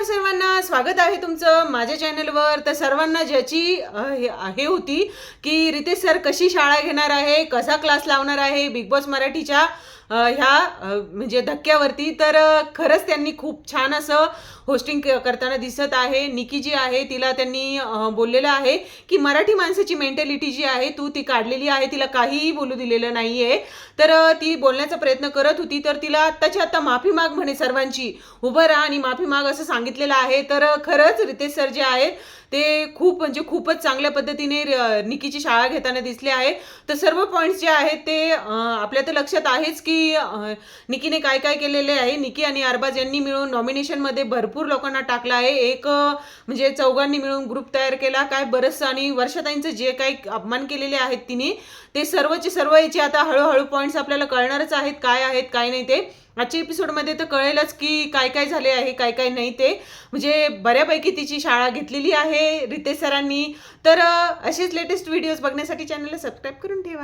नमस्कार सर्वांना स्वागत आहे तुमचं माझ्या चॅनलवर. तर सर्वांना ज्याची हे होती की रितेश सर कशी शाळा घेणार आहे कसा क्लास लावणार आहे बिग बॉस मराठीच्या ह्या म्हणजे धक्क्यावरती तर खरंच त्यांनी खूप छान असं होस्टिंग करताना दिसत आहे. निकी जी आहे तिला त्यांनी बोललेलं आहे की मराठी माणसाची मेंटॅलिटी जी आहे तू ती काढलेली आहे. तिला काहीही बोलू दिलेलं नाही आहे तर ती बोलण्याचा प्रयत्न करत होती. तर तिला आत्ताची आत्ता माफी माग म्हणे सर्वांची. उभं राहा आणि माफी माग असं सांगितलेलं आहे. तर खरंच रितेश सर जे आहेत ते खूप म्हणजे खूपच चांगल्या पद्धतीने निकीची शाळा घेताना दिसले आहे. तर सर्व पॉईंट्स जे आहेत ते आपल्या तर लक्षात आहेच की अ, निकीने काय काय केलेले आहे? निकी आणि अरबाज यांनी मिळून नॉमिनेशनमध्ये भरपूर लोकांना टाकलं आहे. एक म्हणजे चौघांनी मिळून ग्रुप तयार केला. काय बरंचसं आणि वर्षाताईंचं जे काही अपमान केलेले आहेत तिने ते सर्वचे सर्व याचे आता हळूहळू पॉईंट्स आपल्याला कळणारच आहेत. काय आहेत काय नाही ते. आजच्या एपिसोडमध्ये तर कळेलच की काय काय झाले आहे काय काय नाही ते. म्हणजे बऱ्यापैकी तिची शाळा घेतलेली आहे रितेश सरांनी. तर असेच लेटेस्ट व्हिडिओज बघण्यासाठी चॅनलला सबस्क्राईब करून ठेवा.